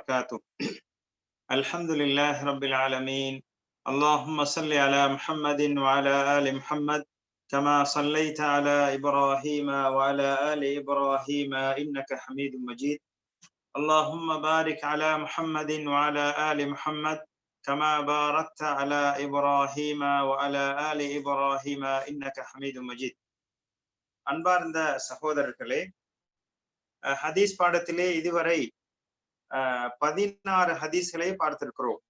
وبركاته الحمد لله رب العالمين اللهم صل على محمد وعلى آل محمد كما صليت على إبراهيم وعلى آل إبراهيم إنك حميد مجيد اللهم بارك على محمد وعلى آل محمد كما باركت على إبراهيم وعلى آل إبراهيم إنك حميد مجيد அன்பார்ந்த சகோதரர்களே அஹ் ஹதீஸ் பாடத்திலே இதுவரை அஹ் பதினாறு ஹதீஸ்களை பார்த்திருக்கிறோம்.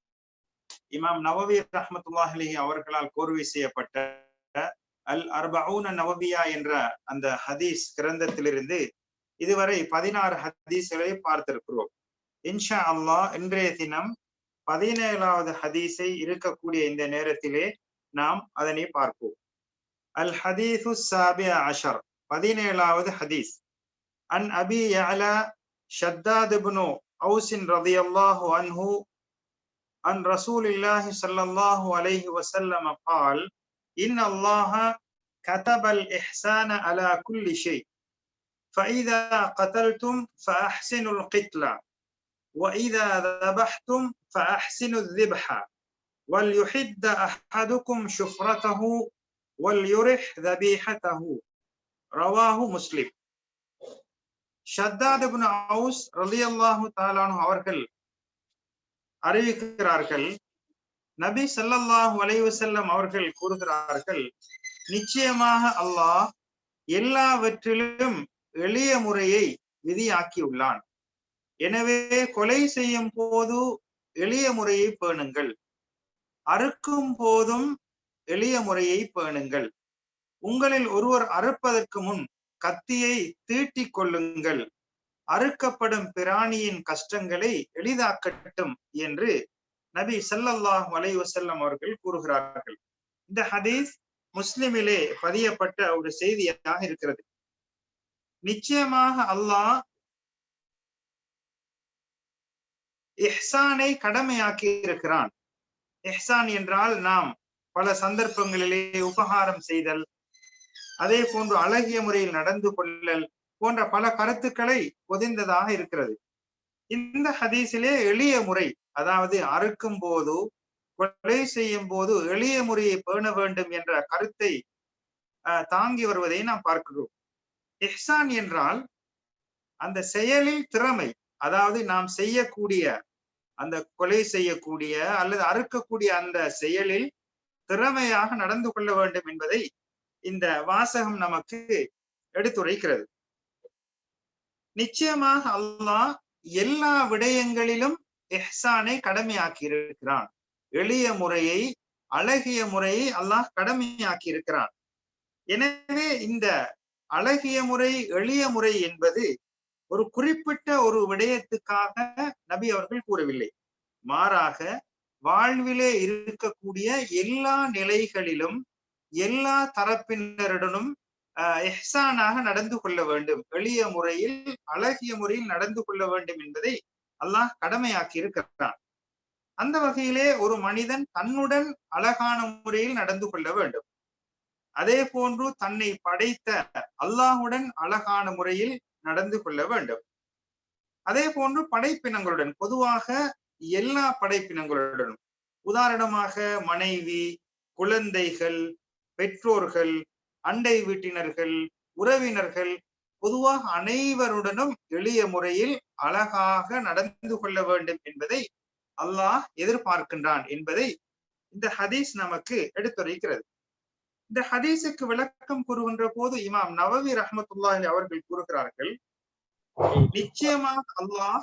இமாம் நவவி ரஹமத்துல்லாஹலி அவர்களால் கோர்வை செய்யப்பட்ட அல் அர்பவுன நவவியா என்ற அந்த ஹதீஸ் கிரந்தத்திலிருந்து இதுவரை பதினாறு ஹதீஸ்களை பார்த்திருக்கிறோம். இன்ஷா அல்லாஹ் இன்றைய தினம் பதினேழாவது ஹதீஸை இருக்கக்கூடிய இந்த நேரத்திலே நாம் அதனை பார்ப்போம். அல் ஹதீசு சாபி அஷர் பதினேழாவது ஹதீஸ். அன் அபி யஅலா ஷத்தாத் أوس رضي الله عنه عن رسول الله صلى الله عليه وسلم قال إن الله كتب الإحسان على كل شيء فإذا قتلتم فأحسنوا القتلى وإذا ذبحتم فأحسنوا الذبح وليحد أحدكم شفرته وليرح ذبيحته. رواه مسلم. ஷத்தாதுபின் அவுஸ் அவுஸ் ரலியல்லாஹு தாலானு அவர்கள் அறிவிக்கிறார்கள். நபி ஸல்லல்லாஹு அலைவு செல்லம் அவர்கள் கூறுகிறார்கள் நிச்சயமாக அல்லாஹ் எல்லாவற்றிலும் எளிய முறையை விதியாக்கியுள்ளான். எனவே கொலை செய்யும் போது எளிய முறையை பேணுங்கள். அறுக்கும் போதும் எளிய முறையை பேணுங்கள். உங்களில் ஒருவர் அறுப்பதற்கு முன் கத்தியை தீட்டிக் கொள்ளுங்கள். அறுக்கப்படும் பிராணியின் கஷ்டங்களை எளிதாக்கட்டும் என்று நபி சல்லல்லாஹ் வலைவசல்லம் அவர்கள் கூறுகிறார்கள். இந்த ஹதீஸ் முஸ்லிமிலே பதியப்பட்ட ஒரு செய்தியாக இருக்கிறது. நிச்சயமாக அல்லாஹ் எஹ்சானை கடமையாக்கி இருக்கிறான். எஹ்சான் என்றால் நாம் பல சந்தர்ப்பங்களிலே உபகாரம் செய்தல் அதே போன்று அழகிய முறையில் நடந்து கொள்ளல் போன்ற பல கருத்துக்களை பொதிந்ததாக இருக்கிறது. இந்த ஹதீஸிலே எளிய முறை அதாவது அறுக்கும் போது கொலை செய்யும் போது எளிய முறையை பேண வேண்டும் என்ற கருத்தை தாங்கி வருவதை நாம் பார்க்கிறோம். இஹ்சான் என்றால் அந்த செயலில் திறமை அதாவது நாம் செய்யக்கூடிய அந்த கொலை செய்யக்கூடிய அல்லது அறுக்கக்கூடிய அந்த செயலில் திறமையாக நடந்து கொள்ள வேண்டும் என்பதை இந்த வாசகம் நமக்கு எடுத்துரைக்கிறது. நிச்சயமாக அல்லாஹ் எல்லா விடயங்களிலும் எஹ்சானை கடமையாக்கி இருக்கிறான் எளிய முறையை அழகிய முறையை அல்லாஹ் கடமையாக்கி இருக்கிறான் எனவே இந்த அழகிய முறை எளிய முறை என்பது ஒரு குறிப்பிட்ட ஒரு விடயத்துக்காக நபி அவர்கள் கூறவில்லை. மாறாக வாழ்விலே இருக்கக்கூடிய எல்லா நிலைகளிலும் எல்லா தரப்பினருடனும் எஹ்சானாக நடந்து கொள்ள வேண்டும். எளிய முறையில் அழகிய முறையில் நடந்து கொள்ள வேண்டும் என்பதை அல்லாஹ் கடமையாக்கி இருக்கிறான். அந்த வகையிலே ஒரு மனிதன் தன்னுடன் அழகான முறையில் நடந்து கொள்ள வேண்டும். அதே போன்று தன்னை படைத்த அல்லாஹுடன் அழகான முறையில் நடந்து கொள்ள வேண்டும். அதே போன்று படைப்பினங்களுடன் பொதுவாக எல்லா படைப்பினங்களுடனும். உதாரணமாக மனைவி குழந்தைகள் பெற்றோர்கள் அண்டை வீட்டினர்கள் உறவினர்கள் பொதுவாக அனைவருடனும் எளிய முறையில் அழகாக நடந்து கொள்ள வேண்டும் என்பதை அல்லாஹ் எதிர்பார்க்கின்றான் என்பதை இந்த ஹதீஸ் நமக்கு எடுத்துரைக்கிறது. இந்த ஹதீஸுக்கு விளக்கம் கூறுகின்ற போது இமாம் நவவி ரஹமத்துல்லாஹி அவர்கள் கூறுகிறார்கள் நிச்சயமாக அல்லாஹ்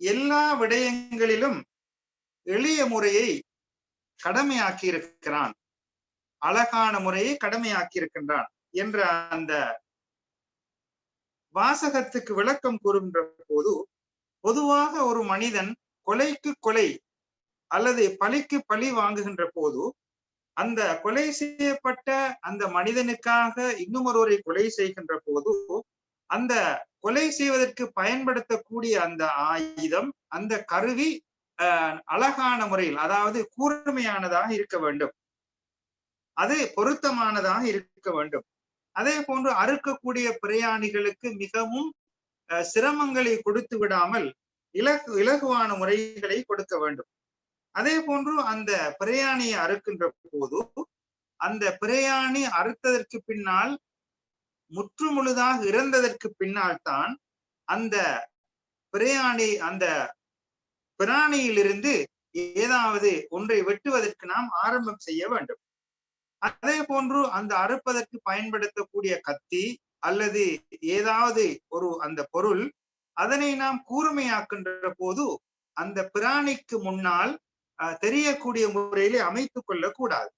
எல்லா விடயங்களிலும் எளிய முறையை கடமையாக்கி இருக்கிறான் அழகான முறையை கடமையாக்கி இருக்கின்றான் என்ற அந்த வாசகத்துக்கு விளக்கம் கூறுகின்ற போது பொதுவாக ஒரு மனிதன் கொலைக்கு கொலை அல்லது பழிக்கு பழி வாங்குகின்ற போது அந்த கொலை செய்யப்பட்ட அந்த மனிதனுக்காக இன்னும் ஒருவரை கொலை செய்கின்ற போது அந்த கொலை செய்வதற்கு பயன்படுத்தக்கூடிய அந்த ஆயுதம் அந்த கருவி அழகான முறையில் அதாவது கூர்மையானதாக இருக்க வேண்டும். அது பொருத்தமானதாக இருக்க வேண்டும். அதே போன்று அறுக்கக்கூடிய பிரயாணிகளுக்கு மிகவும் சிரமங்களை கொடுத்து விடாமல் இலகு இலகுவான முறைகளை கொடுக்க வேண்டும். அதே போன்று அந்த பிரயாணியை அறுக்கின்ற போது அந்த பிரயாணி அறுத்ததற்கு பின்னால் முற்று முழுதாக இறந்ததற்கு பின்னால் தான் அந்த பிரயாணி அந்த பிராணியிலிருந்து ஏதாவது ஒன்றை வெட்டுவதற்கு நாம் ஆரம்பம் செய்ய வேண்டும். அதே போன்று அந்த அறுப்பதற்கு பயன்படுத்தக்கூடிய கத்தி அல்லது ஏதாவது ஒரு அந்த பொருள் அதனை நாம் கூர்மையாக்கின்ற போது அந்த பிராணிக்கு முன்னால் தெரியக்கூடிய முறையிலே அமைத்துக் கொள்ளக்கூடாது.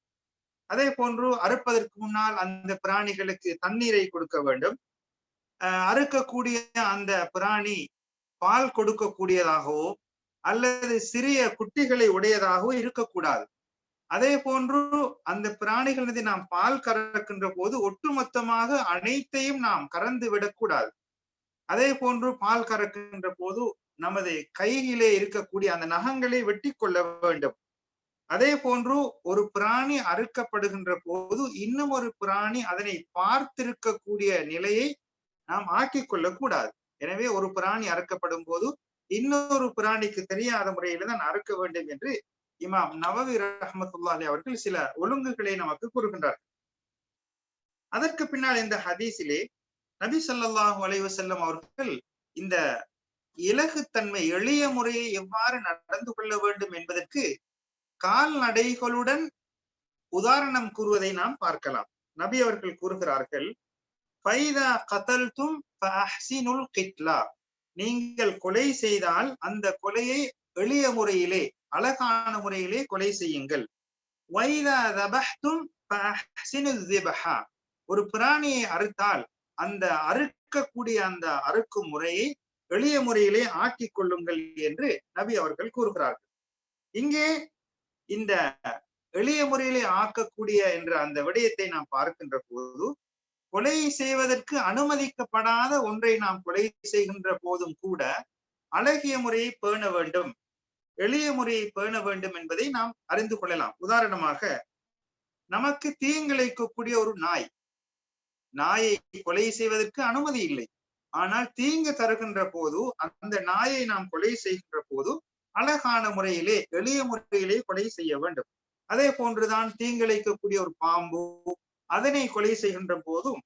அதே போன்று அறுப்பதற்கு முன்னால் அந்த பிராணிகளுக்கு தண்ணீரை கொடுக்க வேண்டும். அறுக்கக்கூடிய அந்த பிராணி பால் கொடுக்கக்கூடியதாகவோ அல்லது சிறிய குட்டிகளை உடையதாகவோ இருக்கக்கூடாது. அதே போன்று அந்த பிராணிகளது நாம் பால் கறக்கின்ற போது ஒட்டுமொத்தமாக அனைத்தையும் நாம் கறந்து விடக்கூடாது அதே போன்று பால் கறக்கின்ற போது நமது கையிலே இருக்கக்கூடிய அந்த நகங்களை வெட்டி கொள்ள வேண்டும். அதே போன்று ஒரு பிராணி அறுக்கப்படுகின்ற போது இன்னும் ஒரு பிராணி அதனை பார்த்திருக்கக்கூடிய நிலையை நாம் ஆக்கிக் கொள்ளக்கூடாது எனவே ஒரு பிராணி அறுக்கப்படும் போது இன்னொரு பிராணிக்கு தெரியாத முறையில தான் அறுக்க வேண்டும் என்று இமாம் நவவி ரஹமத்துல்லாஹி அவர்கள் சில ஒழுங்குகளை நமக்கு கூறுகின்றார்கள் அதற்கு பின்னால் இந்த ஹதீஸிலே நபி சொல்லாஹு அலைவசல்லம் அவர்கள் இந்த இலகுத்தன்மை எளிய முறையை எவ்வாறு நடந்து கொள்ள வேண்டும் என்பதற்கு கால்நடைகளுடன் உதாரணம் கூறுவதை நாம் பார்க்கலாம். நபி அவர்கள் கூறுகிறார்கள் பைதா கதல்தும் ஃபஅஹ்சினுல் நீங்கள் கொலை செய்தால் அந்த கொலையை எளிய முறையிலே அழகான முறையிலே கொலை செய்யுங்கள். ஒரு பிராணியை அறுத்தால் அந்த அறுக்கக்கூடிய அந்த அறுக்கும் முறையை எளிய முறையிலே ஆக்கிக் கொள்ளுங்கள் என்று நபி அவர்கள் கூறுகிறார்கள். இங்கே இந்த எளிய முறையிலே ஆக்கக்கூடிய என்ற அந்த விடயத்தை நாம் பார்க்கின்ற போது கொலை செய்வதற்கு அனுமதிக்கப்படாத ஒன்றை நாம் கொலை செய்கின்ற போதும் கூட அழகிய முறையை பேண வேண்டும். எளிய முறையை பேண வேண்டும் என்பதை நாம் அறிந்து கொள்ளலாம். உதாரணமாக நமக்கு தீங்கிழைக்கக்கூடிய ஒரு நாய். நாயை கொலை செய்வதற்கு அனுமதி இல்லை. ஆனால் தீங்கு தருகின்ற போது அந்த நாயை நாம் கொலை செய்கின்ற போது அழகான முறையிலே எளிய முறையிலே கொலை செய்ய வேண்டும். அதே போன்றுதான் தீங்கிழைக்கக்கூடிய ஒரு பாம்பு அதனை கொலை செய்கின்ற போதும்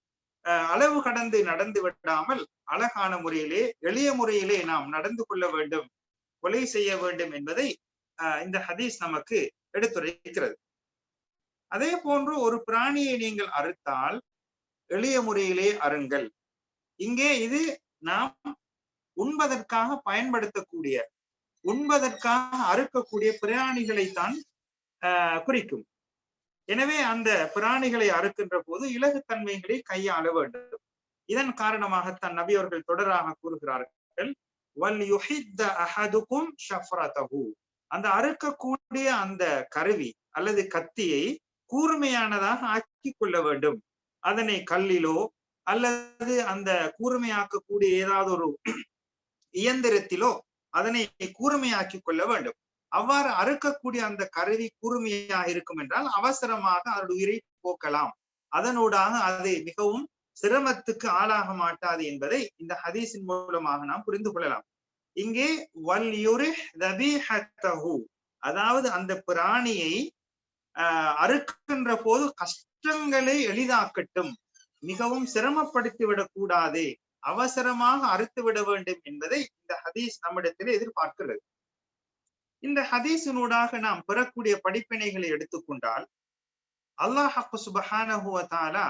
அளவு கடந்து நடந்து விடாமல் அழகான முறையிலே எளிய முறையிலே நாம் நடந்து கொள்ள வேண்டும் கொலை செய்ய வேண்டும் என்பதை இந்த ஹதீஸ் நமக்கு எடுத்துரைக்கிறது. அதே போன்று ஒரு பிராணியை நீங்கள் அறுத்தால் எளிய முறையிலே அருங்கள் இங்கே இது நாம் உண்பதற்காக பயன்படுத்தக்கூடிய உண்பதற்காக அறுக்கக்கூடிய பிராணிகளை தான் குறிக்கும். எனவே அந்த பிராணிகளை அறுக்கின்ற போது இலகுத்தன்மைகளை கையாள வேண்டும். இதன் காரணமாக நபி அவர்கள் தொடராக கூறுகிறார்கள் வல் யுஹித்த அஹதுக்கும் ஷஃப்ரதஹு. அந்த அறுக்கக்கூடிய அந்த கருவி அல்லது கத்தியை கூர்மையானதாக ஆக்கி கொள்ள வேண்டும். அதனை கல்லிலோ அல்லது அந்த கூர்மையாக்கக்கூடிய ஏதாவது ஒரு இயந்திரத்திலோ அதனை கூர்மையாக்கி கொள்ள வேண்டும். அவ்வாறு அறுக்கக்கூடிய அந்த கருவி கூர்மையா இருக்கும் என்றால் அவசரமாக அதனுடைய உயிரை போக்கலாம். அதனூடாக அது மிகவும் சிரமத்துக்கு ஆளாக மாட்டாது என்பதை இந்த ஹதீஸின் மூலமாக நாம் புரிந்து கொள்ளலாம். இங்கே அதாவது அந்த பிராணியை அறுக்கின்ற போது கஷ்டங்களை எளிதாக்கட்டும் மிகவும் சிரமப்படுத்தி விடக்கூடாது அவசரமாக அறுத்து விட வேண்டும் என்பதை இந்த ஹதீஸ் நம்மிடத்தில் எதிர்பார்க்கிறது. இந்த ஹதீஸினூடாக நாம் பெறக்கூடிய படிப்பினைகளை எடுத்துக்கொண்டால் அல்லாஹ் சுபஹானஹுவத்தாலா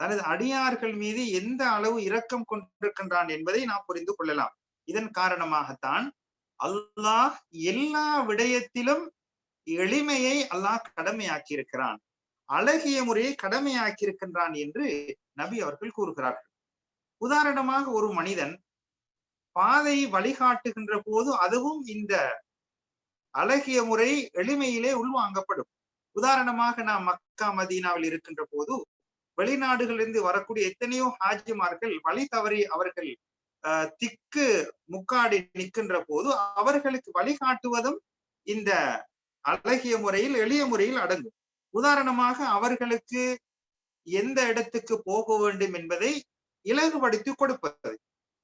தனது அடியார்கள் மீது எந்த அளவு இரக்கம் கொண்டிருக்கின்றான் என்பதை நாம் புரிந்து கொள்ளலாம். இதன் காரணமாகத்தான் அல்லாஹ் எல்லா விடயத்திலும் எளிமையை அல்லாஹ் கடமையாக்கி இருக்கிறான் அழகிய முறையை கடமையாக்கி இருக்கின்றான் என்று நபி அவர்கள் கூறுகிறார்கள். உதாரணமாக ஒரு மனிதன் பாதை வழிகாட்டுகின்ற போது அதுவும் இந்த அழகிய முறை எளிமையிலே உள்வாங்கப்படும். உதாரணமாக நாம் மக்கா மதீனாவில் இருக்கின்ற போது வெளிநாடுகளிலிருந்து வரக்கூடிய எத்தனையோ ஹாஜிமார்கள் வழி தவறி அவர்கள் திக்கு முக்காடி நிற்கின்ற போது அவர்களுக்கு வழிகாட்டுவதும் இந்த அழகிய முறையில் எளிய முறையில் அடங்கும். உதாரணமாக அவர்களுக்கு எந்த இடத்துக்கு போக வேண்டும் என்பதை இலகுபடுத்தி கொடுப்பது.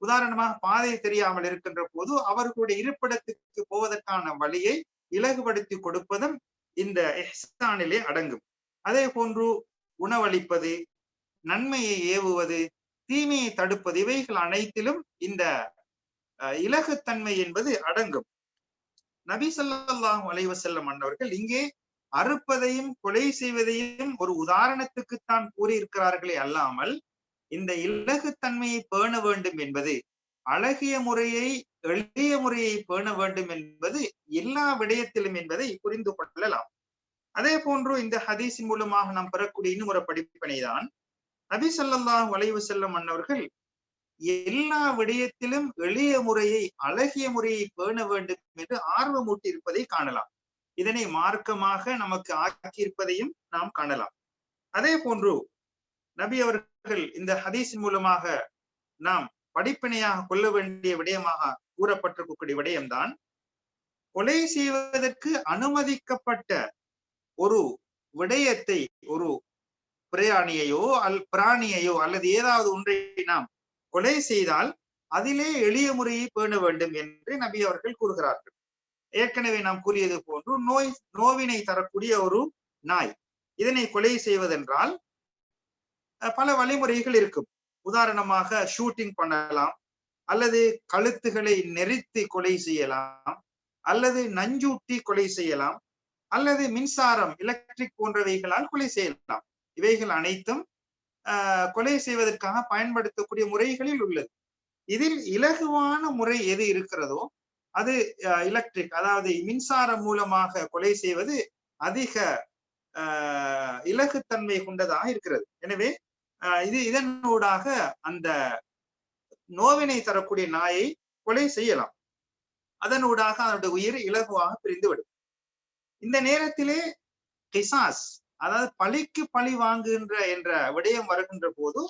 உதாரணமாக பாதை தெரியாமல் இருக்கின்ற போது அவர்களுடைய இருப்பிடத்துக்கு போவதற்கான வழியை இலகுபடுத்தி கொடுப்பதும் இந்த எஹ்சானிலே அடங்கும். அதே போன்று உணவளிப்பது நன்மையை ஏவுவது தீமையை தடுப்பது இவைகள் அனைத்திலும் இந்த இலகுத்தன்மை என்பது அடங்கும். நபி சொல்லாஹு அலைவசல்லம் அன்னவர்கள் இங்கே அறுப்பதையும் கொலை செய்வதையும் ஒரு உதாரணத்துக்குத்தான் கூறியிருக்கிறார்களே அல்லாமல் இந்த இலகுத்தன்மையை பேண வேண்டும் என்பது அழகிய முறையை எளிய முறையை பேண வேண்டும் என்பது எல்லா விடயத்திலும் என்பதை புரிந்து கொள்ளலாம். அதே போன்று இந்த ஹதீஸின் மூலமாக நாம் பெறக்கூடிய இன்னும் ஒரு படிப்பினை தான் நபி சொல்லாஹ் வளைவு செல்லும் மன்னர்கள் எல்லா விடயத்திலும் எளிய முறையை அழகிய முறையை பேண வேண்டும் என்று ஆர்வமூட்டி இருப்பதை காணலாம். இதனை மார்க்கமாக நமக்கு ஆக்கியிருப்பதையும் நாம் காணலாம். அதே போன்று நபி அவர்கள் இந்த ஹதீஸின் மூலமாக நாம் படிப்பினையாக கொள்ள வேண்டிய விடயமாக கூறப்பட்டிருக்கக்கூடிய விடயம்தான். கொலை செய்வதற்கு அனுமதிக்கப்பட்ட ஒரு விடயத்தை ஒரு பிரயாணியையோ அல் பிராணியையோ அல்லது ஏதாவது ஒன்றை நாம் கொலை செய்தால் அதிலே எளிய முறையை பேண வேண்டும் என்று நபி அவர்கள் கூறுகிறார்கள். ஏற்கனவே நாம் கூறியது போன்று நோய் நோவினை தரக்கூடிய ஒரு நாய். இதனை கொலை செய்வதென்றால் பல வழிமுறைகள் இருக்கும். உதாரணமாக ஷூட்டிங் பண்ணலாம் அல்லது கழுத்துகளை நெறித்து கொலை செய்யலாம் அல்லது நஞ்சூட்டி கொலை செய்யலாம் அல்லது மின்சாரம் எலக்ட்ரிக் போன்றவைகளால் கொலை செய்யலாம். இவைகள் அனைத்தும் கொலை செய்வதற்காக பயன்படுத்தக்கூடிய முறைகளில் உள்ளது. இதில் இலகுவான முறை எது இருக்கிறதோ அது எலக்ட்ரிக் அதாவது மின்சாரம் மூலமாக கொலை செய்வது அதிக இலகுத்தன்மை கொண்டதாக இருக்கிறது. எனவே இது இதனூடாக அந்த நோவினை தரக்கூடிய நாயை கொலை செய்யலாம். அதனூடாக அதனுடைய உயிர் இலகுவாக பிரிந்துவிடும். இந்த நேரத்திலே கிசாஸ் அதாவது பழிக்கு பழி வாங்குகின்ற என்ற விடயம் வருகின்ற போது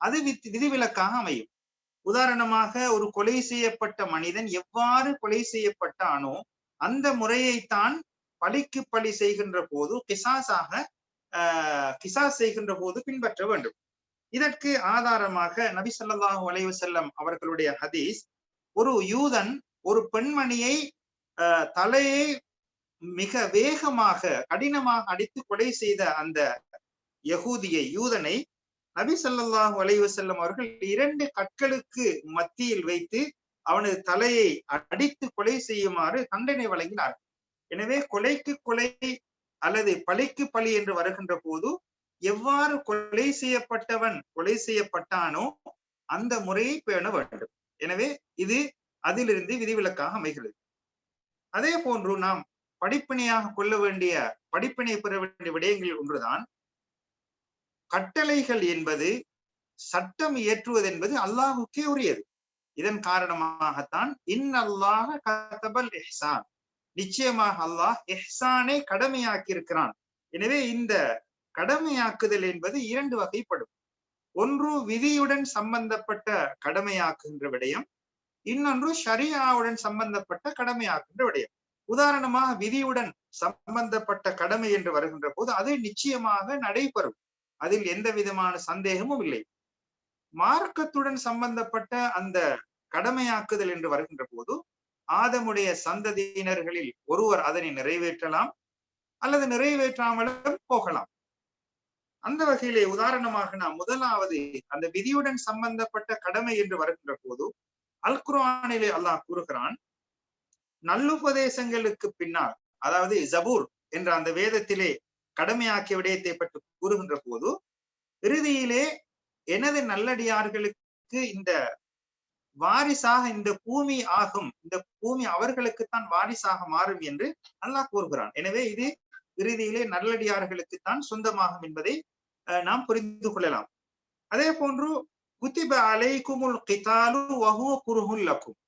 அது விதிவிலக்காக அமையும். உதாரணமாக ஒரு கொலை செய்யப்பட்ட மனிதன் எவ்வாறு கொலை செய்யப்பட்டானோ அந்த முறையைத்தான் பழிக்கு பழி செய்கின்ற போது கிசாஸாக ஆஹ் கிசாஸ் செய்கின்ற போது பின்பற்ற வேண்டும். இதற்கு ஆதாரமாக நபி சொல்லாஹு வளைவு செல்லம் அவர்களுடைய ஹதீஸ் ஒரு யூதன் ஒரு பெண்மணியை தலையை மிக வேகமாக கடினமாக அடித்து கொலை செய்த அந்த யகூதியை யூதனை நபி சொல்லாஹு வளைவு செல்லம் அவர்கள் இரண்டு கற்களுக்கு மத்தியில் வைத்து அவனது தலையை அடித்து கொலை செய்யுமாறு தண்டனை வழங்கினார் எனவே கொலைக்கு கொலை அல்லது பழிக்கு பழி என்று வருகின்ற போது எவ்வாறு கொலை செய்யப்பட்டவன் கொலை செய்யப்பட்டானோ அந்த முறையை பேண வேண்டும். எனவே இது அதிலிருந்து விதிவிலக்காக அமைகிறது. அதே போன்று நாம் படிப்பினையாக கொள்ள வேண்டிய படிப்பினை பெற வேண்டிய விடயங்கள் ஒன்றுதான். கட்டளைகள் என்பது சட்டம் இயற்றுவது என்பது அல்லாஹுக்கே உரியது. இதன் காரணமாகத்தான் இன் அல்லாஹ கதபல் எஹ்சான் நிச்சயமாக அல்லாஹ் எஹ்சானை கடமையாக்கி இருக்கிறான் எனவே இந்த கடமையாக்குதல் என்பது இரண்டு வகைப்படும். ஒன்று விதியுடன் சம்பந்தப்பட்ட கடமையாக்குகின்ற விடயம் இன்னொன்று ஷரியாவுடன் சம்பந்தப்பட்ட கடமையாக்குகின்ற விடயம். உதாரணமாக விதியுடன் சம்பந்தப்பட்ட கடமை என்று வருகின்ற போது அது நிச்சயமாக நடைபெறும். அதில் எந்த விதமான சந்தேகமும் இல்லை. மார்க்கத்துடன் சம்பந்தப்பட்ட அந்த கடமையாக்குதல் என்று வருகின்ற போது ஆதமுடைய சந்ததியினர்களில் ஒருவர் அதனை நிறைவேற்றலாம் அல்லது நிறைவேற்றாமலும் போகலாம். அந்த வகையிலே உதாரணமாக நாம் முதலாவது அந்த விதியுடன் சம்பந்தப்பட்ட கடமை என்று வருகின்ற போது அல் குரானிலே அல்லாஹ் கூறுகிறான் நல்லுபதேசங்களுக்கு பின்னால் அதாவது ஜபூர் என்ற அந்த வேதத்திலே கடமையாக்கிய விடயத்தை பற்றி கூறுகின்ற போது இறுதியிலே எனது நல்லடியார்களுக்கு இந்த வாரிசாக இந்த பூமி ஆகும் இந்த பூமி அவர்களுக்குத்தான் வாரிசாக மாறும் என்று அல்லாஹ் கூறுகிறான். எனவே இது இறுதியிலே நல்லடியார்களுக்குத்தான் சொந்தமாகும் என்பதை நாம் புரிந்து கொள்ளலாம். அதே போன்று குத்திப அலைக்குமுல் கிதாலு வகுவ குருஹுல்லக்கும்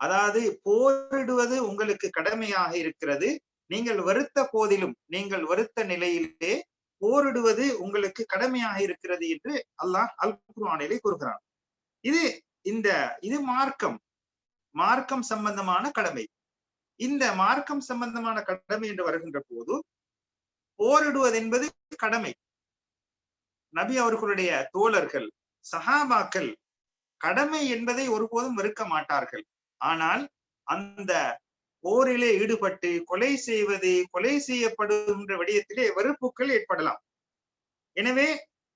அதாவது போரிடுவது உங்களுக்கு கடமையாக இருக்கிறது. நீங்கள் வருத்த போதிலும் நீங்கள் வருத்த நிலையிலே போரிடுவது உங்களுக்கு கடமையாக இருக்கிறது என்று அல்லாஹ் அல் குர்ஆனிலே கூறுகிறான். இது இந்த இது மார்க்கம். மார்க்கம் சம்பந்தமான கடமை. இந்த மார்க்கம் சம்பந்தமான கடமை என்று வருகின்ற போது போரிடுவது என்பது கடமை. நபி அவர்களுடைய தோழர்கள் சஹாபாக்கள் கடமை என்பதை ஒருபோதும் வெறுக்க மாட்டார்கள். ஆனால் அந்த போரிலே ஈடுபட்டு கொலை செய்வது கொலை செய்யப்படுகின்ற விடயத்திலே வெறுப்புகள் ஏற்படலாம். எனவே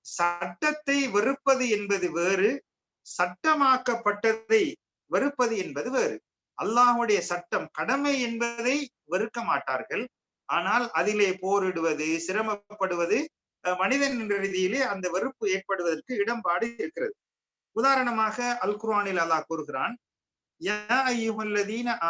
சட்டத்தை வெறுப்பது என்பது வேறு சட்டமாக்கப்பட்டதை வெறுப்பது என்பது வேறு. அல்லாஹுடைய சட்டம் கடமை என்பதை வெறுக்க மாட்டார்கள். ஆனால் அதிலே போரிடுவது சிரமப்படுவது மனிதன் என்ற ரீதியிலே அந்த வெறுப்பு ஏற்படுவதற்கு இடம்பாடு இருக்கிறது. உதாரணமாக அல் குர்ஆனில் அல்லாஹ் கூறுகிறான்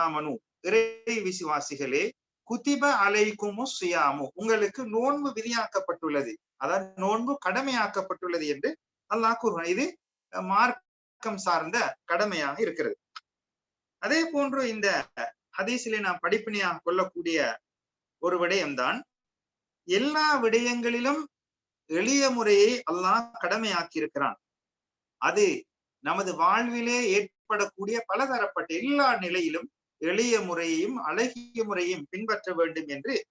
ஆமனு. இறை விசுவாசிகளே குதிப அலைக்குமு சுயாமு உங்களுக்கு நோன்பு விதியாக்கப்பட்டுள்ளது. அதாவது நோன்பு கடமையாக்கப்பட்டுள்ளது என்று அல்லாஹ் கூறுகிறான். இது மார்க்கம் சார்ந்த கடமையாக இருக்கிறது. அதே போன்று இந்த ஹதீஸிலே நாம் படிப்பினையாக கொள்ளக்கூடிய ஒரு விடயம்தான். எல்லா விடயங்களிலும் எளிய முறையை அல்லாஹ் கடமையாக்கி இருக்கிறான் அது நமது வாழ்விலே ஏற்படக்கூடிய பலதரப்பட்ட எல்லா நிலையிலும் எளிய முறையையும் அழகிய முறையும் பின்பற்ற வேண்டும் என்று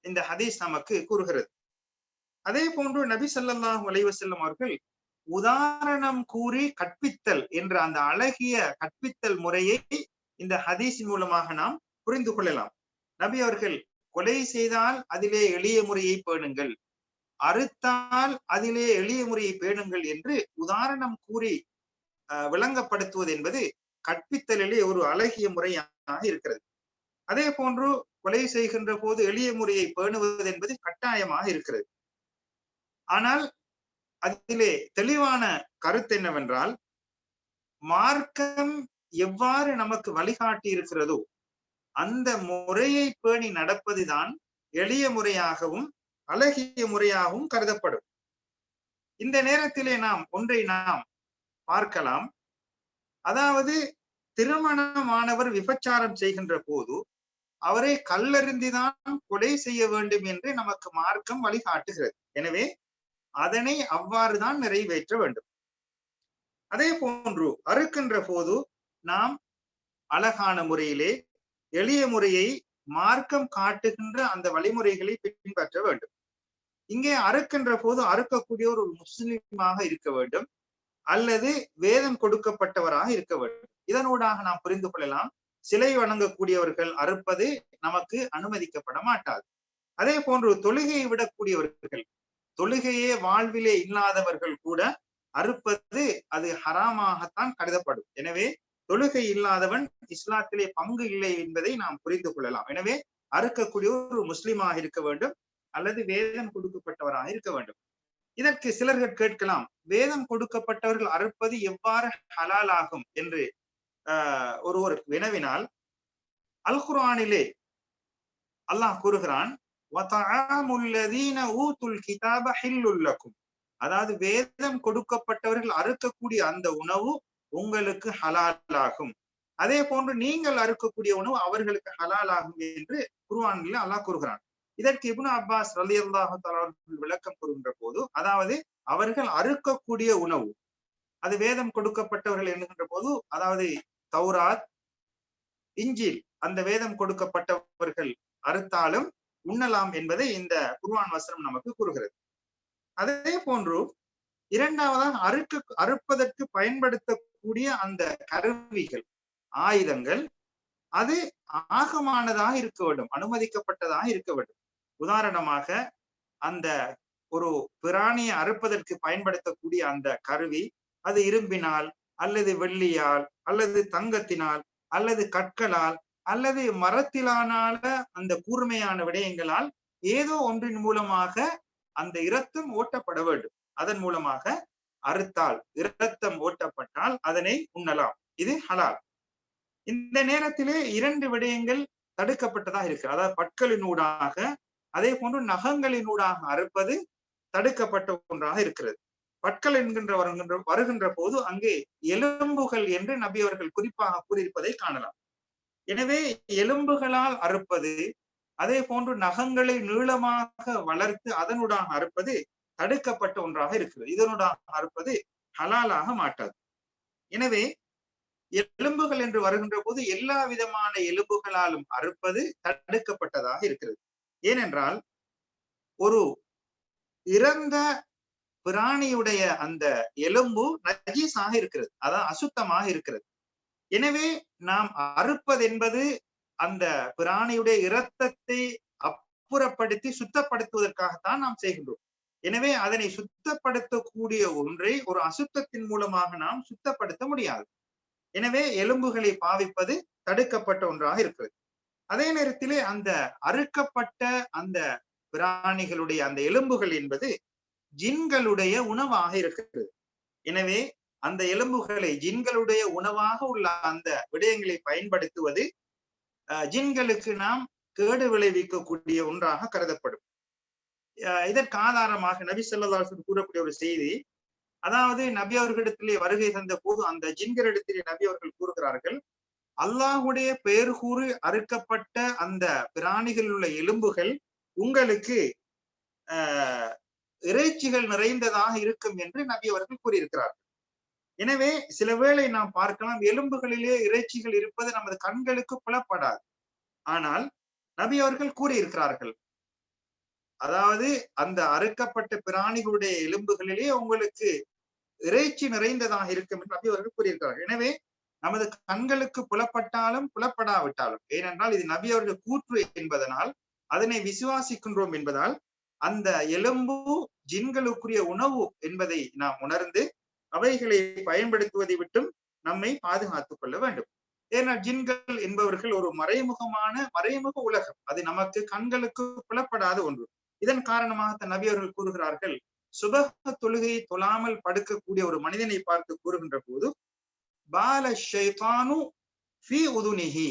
இந்த ஹதீஸ் நமக்கு கூறுகிறது. அதே போன்று நபி சொல்லாஹ் வலைவசல்லம் அவர்கள் உதாரணம் கூறி கற்பித்தல் என்ற அந்த அழகிய கற்பித்தல் முறையை இந்த ஹதீஸின் மூலமாக நாம் புரிந்து கொள்ளலாம். நபி அவர்கள் கொலை செய்தால் அதிலே எளிய முறையை பேணுங்கள். அறுத்தால் அதிலே எளிய முறையை பேணுங்கள் என்று உதாரணம் கூறி விளங்கப்படுத்துவது என்பது கற்பித்தலிலே ஒரு அழகிய முறையாக இருக்கிறது. அதே போன்று கொலை செய்கின்ற போது எளிய முறையை பேணுவது என்பது கட்டாயமாக இருக்கிறது. ஆனால் அதிலே தெளிவான கருத்து என்னவென்றால் மார்க்கம் எவ்வாறு நமக்கு வழிகாட்டி இருக்கிறதோ அந்த முறையை பேணி நடப்பதுதான் எளிய முறையாகவும் அழகிய முறையாகவும் கருதப்படும். இந்த நேரத்திலே நாம் ஒன்றை நாம் பார்க்கலாம். அதாவது திருமணமானவர் விபச்சாரம் செய்கின்ற போது அவரை கல்லறிந்துதான் கொலை செய்ய வேண்டும் என்று நமக்கு மார்க்கம் வழிகாட்டுகிறது. எனவே அதனை அவ்வாறுதான் நிறைவேற்ற வேண்டும். அதே போன்று அறுக்கின்ற போது நாம் அழகான முறையிலே எளிய முறையை மார்க்கம் காட்டுகின்ற அந்த வழிமுறைகளை பின்பற்ற வேண்டும். இங்கே அறுக்கின்ற போது அறுக்கக்கூடிய ஒரு முஸ்லிமாக இருக்க வேண்டும். அல்லது வேதம் கொடுக்கப்பட்டவராக இருக்க வேண்டும். இதனூடாக நாம் புரிந்து கொள்ளலாம். சிலை வணங்கக்கூடியவர்கள் அறுப்பது நமக்கு அனுமதிக்கப்பட மாட்டாது. அதே போன்று தொழுகையை விடக்கூடியவர்கள் தொழுகையே வாழ்விலே இல்லாதவர்கள் கூட அறுப்பது அது ஹராமாகத்தான் கருதப்படும். எனவே தொழுகை இல்லாதவன் இஸ்லாத்திலே பங்கு இல்லை என்பதை நாம் புரிந்து கொள்ளலாம். எனவே அறுக்கக்கூடிய ஒரு முஸ்லிமாக இருக்க வேண்டும் அல்லது வேதம் கொடுக்கப்பட்டவராக இருக்க வேண்டும். இதற்கு சிலர்கள் கேட்கலாம் வேதம் கொடுக்கப்பட்டவர்கள் அறுப்பது எவ்வாறு ஹலால் ஆகும் என்று ஆஹ் ஒருவர் வினவினால் அல் குர்ஆனிலே அல்லாஹ் கூறுகிறான் அதாவது வேதம் கொடுக்கப்பட்டவர்கள் அறுக்கக்கூடிய அந்த உணவு உங்களுக்கு ஹலால் ஆகும் அதே போன்று நீங்கள் அறுக்கக்கூடிய உணவு அவர்களுக்கு ஹலால் ஆகும் என்று குருவானில் அல்லாஹ் கூறுகிறான். இதற்கு இப்னு அப்பாஸ் ரலி விளக்கம் கூறுகின்ற போது அதாவது அவர்கள் அறுக்கக்கூடிய உணவு அது வேதம் கொடுக்கப்பட்டவர்கள் என்கின்ற போது அதாவது தௌராத் இஞ்சில் அந்த வேதம் கொடுக்கப்பட்டவர்கள் அறுத்தாலும் உண்ணலாம் என்பதை இந்த குர்வான் வசனம் நமக்கு கூறுகிறது. அதே போன்று இரண்டாவதாக அறுக்க அறுப்பதற்கு பயன்படுத்த இருக்கக்கூடிய அந்த கருவிகள் ஆயுதங்கள் அது ஆகமானதாக இருக்க வேண்டும் அனுமதிக்கப்பட்டதாக இருக்க வேண்டும். உதாரணமாக அந்த ஒரு பிராணியை அறுப்பதற்கு பயன்படுத்தக்கூடிய அந்த கருவி அது இரும்பினால் அல்லது வெள்ளியால் அல்லது தங்கத்தினால் அல்லது கற்களால் அல்லது மரத்திலானால அந்த கூர்மையான விடயங்களால் ஏதோ ஒன்றின் மூலமாக அந்த இரத்தம் ஓட்டப்பட வேண்டும். அதன் மூலமாக அறுத்தால் இரத்தம் ஓட்டப்பட்டால் அதனை உண்ணலாம். இது ஹலால். இந்த நேரத்திலே இரண்டு விடயங்கள் தடுக்கப்பட்டதாக இருக்கு அதாவது பற்களினூடாக அதே போன்று நகங்களினூடாக அறுப்பது தடுக்கப்பட்ட ஒன்றாக இருக்கிறது. பற்கள் என்கின்ற வருகின்ற வருகின்ற போது அங்கே எலும்புகள் என்று நபி அவர்கள் குறிப்பாக கூறியிருப்பதை காணலாம். எனவே எலும்புகளால் அறுப்பது அதே போன்று நகங்களை நீளமாக வளர்த்து அதனுடாக அறுப்பது தடுக்கப்பட்ட ஒன்றாக இருக்கிறது. இதனுடன் அறுப்பது ஹலாலாக மாட்டாது. எனவே எலும்புகள் என்று வருகின்ற போது எல்லா விதமான எலும்புகளாலும் அறுப்பது தடுக்கப்பட்டதாக இருக்கிறது. ஏனென்றால் ஒரு இறந்த பிராணியுடைய அந்த எலும்பு நஜீஸாக இருக்கிறது. அதான் அசுத்தமாக இருக்கிறது. எனவே நாம் அறுப்பது என்பது அந்த பிராணியுடைய இரத்தத்தை அப்புறப்படுத்தி சுத்தப்படுத்துவதற்காகத்தான் நாம் செய்கின்றோம். எனவே அதனை சுத்தப்படுத்தக்கூடிய ஒன்றை ஒரு அசுத்தத்தின் மூலமாக நாம் சுத்தப்படுத்த முடியாது. எனவே எலும்புகளை பாவிப்பது தடுக்கப்பட்ட ஒன்றாக இருக்கிறது. அதே நேரத்திலே அந்த அறுக்கப்பட்ட அந்த பிராணிகளுடைய அந்த எலும்புகள் என்பது ஜின்களுடைய உணவாக இருக்கிறது. எனவே அந்த எலும்புகளை ஜின்களுடைய உணவாக உள்ள அந்த விடயங்களை பயன்படுத்துவது ஜின்களுக்கு நாம் கேடு விளைவிக்கக்கூடிய ஒன்றாக கருதப்படும். இதற்கு ஆதாரமாக நபி செல்லதாசன் கூறக்கூடிய ஒரு செய்தி. அதாவது நபி அவர்களிடத்திலே வருகை தந்த போது அந்த ஜின்களிடத்திலே நபி அவர்கள் கூறுகிறார்கள் அல்லாஹுடைய பெயர் கூறி அறுக்கப்பட்ட அந்த பிராணிகளில் உள்ள எலும்புகள் உங்களுக்கு ஆஹ் இறைச்சிகள் நிறைந்ததாக இருக்கும் என்று நபி அவர்கள் கூறியிருக்கிறார்கள். எனவே சில வேளை நாம் பார்க்கலாம் எலும்புகளிலே இறைச்சிகள் இருப்பது நமது கண்களுக்கு புலப்படாது. ஆனால் நபி அவர்கள் கூறியிருக்கிறார்கள் அதாவது அந்த அறுக்கப்பட்ட பிராணிகளுடைய எலும்புகளிலே உங்களுக்கு இறைச்சி நிறைந்ததாக இருக்கும் என்று நபி அவர்கள் கூறியிருக்கிறார்கள். எனவே நமது கண்களுக்கு புலப்பட்டாலும் புலப்படாவிட்டாலும் ஏனென்றால் இது நபி அவர்கள் கூற்று என்பதனால் அதனை விசுவாசிக்கின்றோம் என்பதால் அந்த எலும்பு ஜின்களுக்குரிய உணவு என்பதை நாம் உணர்ந்து அவைகளை பயன்படுத்துவதை விட்டும் நம்மை பாதுகாத்துக் கொள்ள வேண்டும். ஏன்னா ஜின்கள் என்பவர்கள் ஒரு மறைமுகமான மறைமுக உலகம். அது நமக்கு கண்களுக்கு புலப்படாத ஒன்று. இதன் காரணமாக நபி அவர்கள் கூறுகிறார்கள் சுபக தொழுகையை தொழாமல் படுக்கக்கூடிய ஒரு மனிதனை பார்த்து கூறுகின்ற போது பால ஷைதானு ஃபி உதுனிஹி.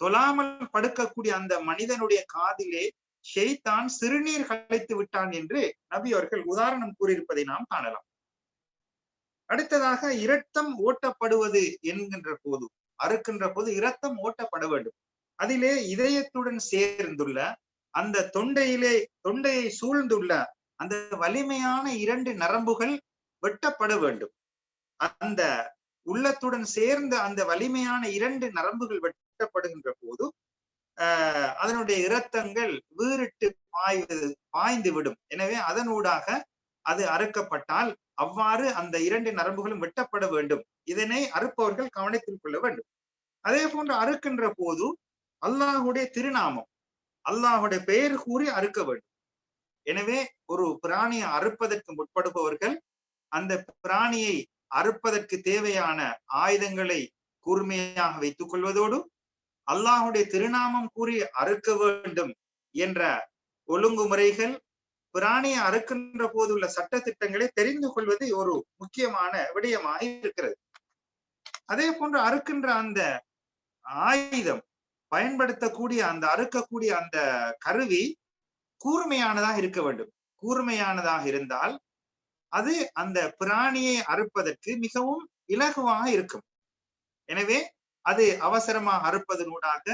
தொழாமல் படுக்கக்கூடிய அந்த மனிதனுடைய காதிலே ஷெய்தான் சிறுநீர் கலைத்து விட்டான் என்று நபி அவர்கள் உதாரணம் கூறியிருப்பதை நாம் காணலாம். அடுத்ததாக இரத்தம் ஓட்டப்படுவது என்கின்ற போது அறுக்கின்ற போது இரத்தம் ஓட்டப்பட வேண்டும். அதிலே இதயத்துடன் சேர்ந்துள்ள அந்த தொண்டையிலே தொண்டையை சூழ்ந்துள்ள அந்த வலிமையான இரண்டு நரம்புகள் வெட்டப்பட வேண்டும். அந்த உள்ளத்துடன் சேர்ந்த அந்த வலிமையான இரண்டு நரம்புகள் வெட்டப்படுகின்ற போது ஆஹ் அதனுடைய இரத்தங்கள் வீறிட்டு பாய்வது பாய்ந்து விடும் எனவே அதனூடாக அது அறுக்கப்பட்டால் அவ்வாறு அந்த இரண்டு நரம்புகளும் வெட்டப்பட வேண்டும். இதனை அறுப்பவர்கள் கவனத்தில் கொள்ள வேண்டும். அதே போன்று அறுக்கின்ற போது அல்லாஹுடைய திருநாமம் அல்லாஹுடைய பெயர் கூறி அறுக்க வேண்டும். எனவே ஒரு பிராணியை அறுப்பதற்கு முற்படுபவர்கள் அந்த பிராணியை அறுப்பதற்கு தேவையான ஆயுதங்களை கூர்மையாக வைத்துக் கொள்வதோடு அல்லாஹுடைய திருநாமம் கூறி அறுக்க வேண்டும் என்ற ஒழுங்குமுறைகள் பிராணியை அறுக்கின்ற போதுள்ள சட்ட திட்டங்களை தெரிந்து கொள்வது ஒரு முக்கியமான விடயமாக இருக்கிறது. அதே போன்று அறுக்கின்ற அந்த ஆயுதம் பயன்படுத்தக்கூடிய அந்த அறுக்கக்கூடிய அந்த கருவி கூர்மையானதாக இருக்க வேண்டும். கூர்மையானதாக இருந்தால் அது அந்த பிராணியை அறுப்பதற்கு மிகவும் இலகுவாக இருக்கும். எனவே அது அவசரமாக அறுப்பதனூடாக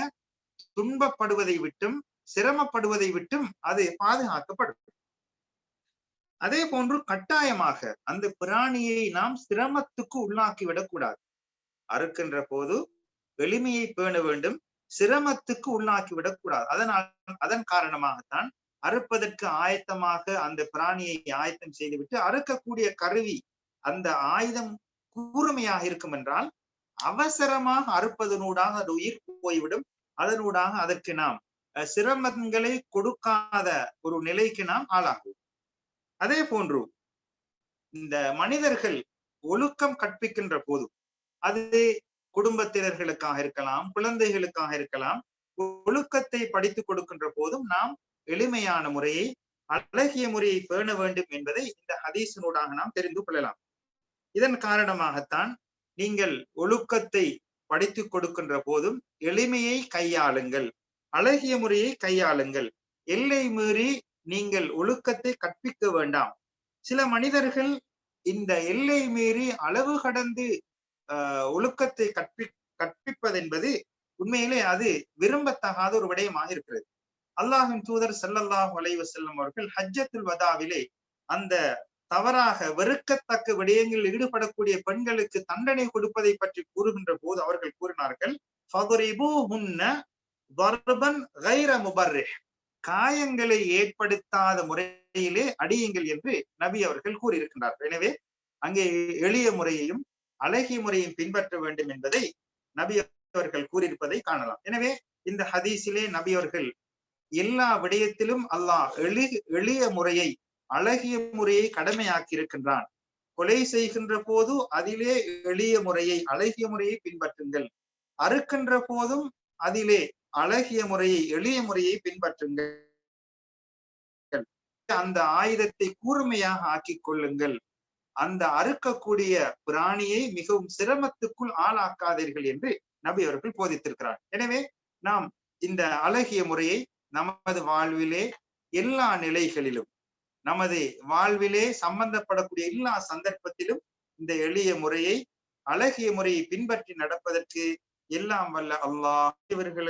துன்பப்படுவதை விட்டும் சிரமப்படுவதை விட்டும் அது பாதுகாக்கப்படும். அதே போன்று கட்டாயமாக அந்த பிராணியை நாம் சிரமத்துக்கு உள்ளாக்கி விடக்கூடாது. அறுக்கின்ற போது எளிமையை பேண வேண்டும். சிரமத்துக்கு உள்ளாக்கி விடக்கூடாது. அதனால் அதன் காரணமாகத்தான் அறுப்பதற்கு ஆயத்தமாக அந்த பிராணியை ஆயத்தம் செய்துவிட்டு அறுக்கக்கூடிய கருவி அந்த ஆயுதம் கூர்மையாக இருக்கும் என்றால் அவசரமாக அறுப்பதனூடாக அது உயிர் போய்விடும். அதனூடாக அதற்கு நாம் சிரமங்களை கொடுக்காத ஒரு நிலைக்கு நாம் ஆளாகும் அதே போன்று இந்த மனிதர்கள் ஒழுக்கம் கற்பிக்கின்ற போது அது குடும்பத்தினர்களுக்காக இருக்கலாம் குழந்தைகளுக்காக இருக்கலாம் ஒழுக்கத்தை படித்துக் கொடுக்கின்ற போதும் நாம் எளிமையான முறையை அழகிய முறையை பேண வேண்டும் என்பதை இந்த ஹதீசனூடாக நாம் தெரிந்து கொள்ளலாம். இதன் காரணமாகத்தான் நீங்கள் ஒழுக்கத்தை படித்துக் கொடுக்கின்ற போதும் எளிமையை கையாளுங்கள் அழகிய முறையை கையாளுங்கள். எல்லை மீறி நீங்கள் ஒழுக்கத்தை கற்பிக்க வேண்டாம். சில மனிதர்கள் இந்த எல்லை மீறி அளவு கடந்து ஒழுக்கத்தை கற்பி கற்பிப்பதென்பது உண்மையிலே அது விரும்பத்தகாத ஒரு விடயமாக இருக்கிறது. அல்லாஹின் தூதர் செல்லல்லாஹ் வளைவு செல்லும் அவர்கள் ஹஜ்ஜத்துல் வதாவிலே அந்த தவறாக வெறுக்கத்தக்க விடயங்களில் ஈடுபடக்கூடிய பெண்களுக்கு தண்டனை கொடுப்பதை பற்றி கூறுகின்ற போது அவர்கள் கூறினார்கள் காயங்களை ஏற்படுத்தாத முறையிலே அடியுங்கள் என்று நபி அவர்கள் கூறியிருக்கின்றார்கள். எனவே அங்கே எளிய முறையையும் அழகிய முறையும் பின்பற்ற வேண்டும் என்பதை நபி அவர்கள் கூறியிருப்பதை காணலாம். எனவே இந்த ஹதீஸிலே நபி அவர்கள் எல்லா விடயத்திலும் அல்லாஹ் எளி எளிய முறையை அழகிய முறையை கடமையாக்கி இருக்கின்றான் கொலை செய்கின்ற போது அதிலே எளிய முறையை அழகிய முறையை பின்பற்றுங்கள். அறுக்கின்ற போதும் அதிலே அழகிய முறையை எளிய முறையை பின்பற்றுங்கள். அந்த ஆயுதத்தை கூர்மையாக ஆக்கிக் கொள்ளுங்கள். அந்த அறுக்கக்கூடிய பிராணியை மிகவும் சிரமத்துக்குள் ஆளாக்காதீர்கள் என்று நபி அவர்கள் போதித்திருக்கிறார். எனவே நாம் இந்த அழகிய முறையை நமது வாழ்விலே எல்லா நிலைகளிலும் நமது வாழ்விலே சம்பந்தப்படக்கூடிய எல்லா சந்தர்ப்பத்திலும் இந்த எளிய முறையை அழகிய முறையை பின்பற்றி நடப்பதற்கு எல்லாம் வல்ல அல்லாஹ் இவர்களுக்கு